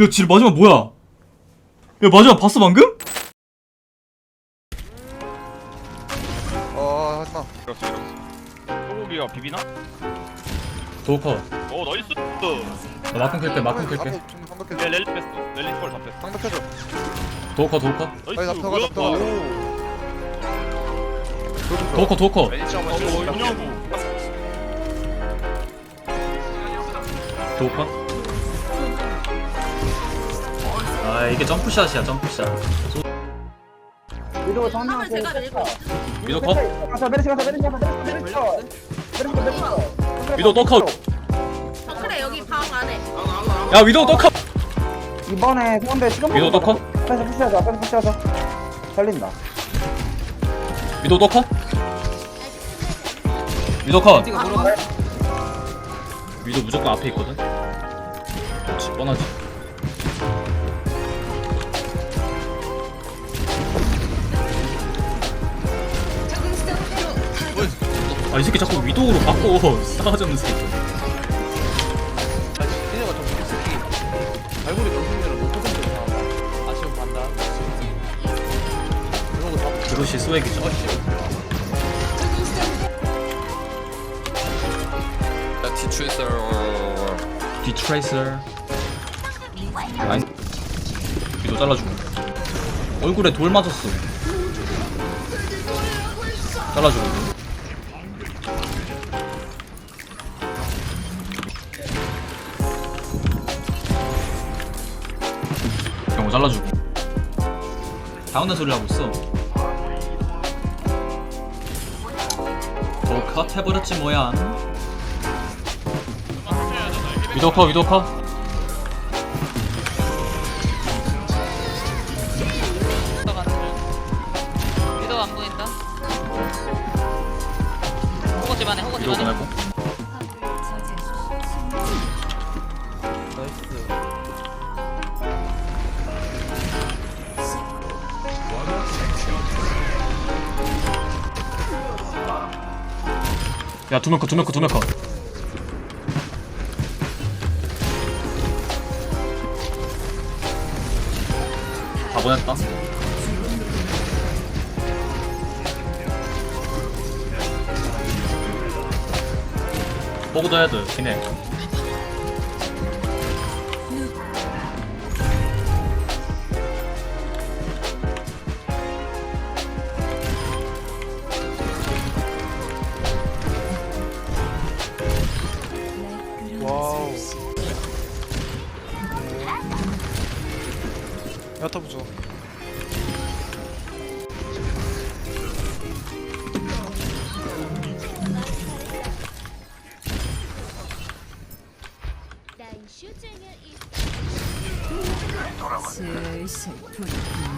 야, 질 마지막 뭐야? 야, 마지막 봤어 방금? 어 하지마 이렇어 이렇어 소고기가 비비나? 도커. 오 나이스 나 마큰 클게, 마큰 클게. 한번 좀얘 상박해줘 랠리 뺐어 랠리 스컬 다 뺐어 상박해줘 도커, 도커. 빨리 나이스 잡혀가 뭐야 잡혀가 오 도커, 도커. 어 뭐냐고 도커. 아, 이게 점프샷이야, 점프샷. 제가 밀고 위도 컷. 가서 메르시 가서 메르시 가서 메르시 메르시 메르시 메르시 위도우 또 컷. 정크레 여기 방 안에 야, 위도우 또 컷. 이번에 상대 시간 위도우 또 컷. 앞에서 푸시하자 앞에서 푸시하자 살린다 위도우 또 컷. 위도우 컷. 위도우 무조건 앞에 있거든. 그렇지, 뻔하지. 아, 이 새끼 자꾸 위도우로 바꿔. 싸가지 없는 새끼. 니네가 좀 새끼 발골이 명승률은 높거든 아쉬운 반다 이런 거다 그것이 스웩이죠. 야 티트레이서 디트레이서. 나이스. 위도 잘라주고. 얼굴에 돌 맞았어. 잘라주고. 경호 잘라주고. 다운된 소리 하고 있어. 더 컷 해버렸지 뭐야. 위도 컷, 위도 컷. 야, 두명 컷, 두명 컷, 두명 컷. 다 보냈다. 보고도 돼, 걔네. 야타 부죠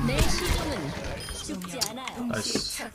내 시종은 죽지 않아요 나이스.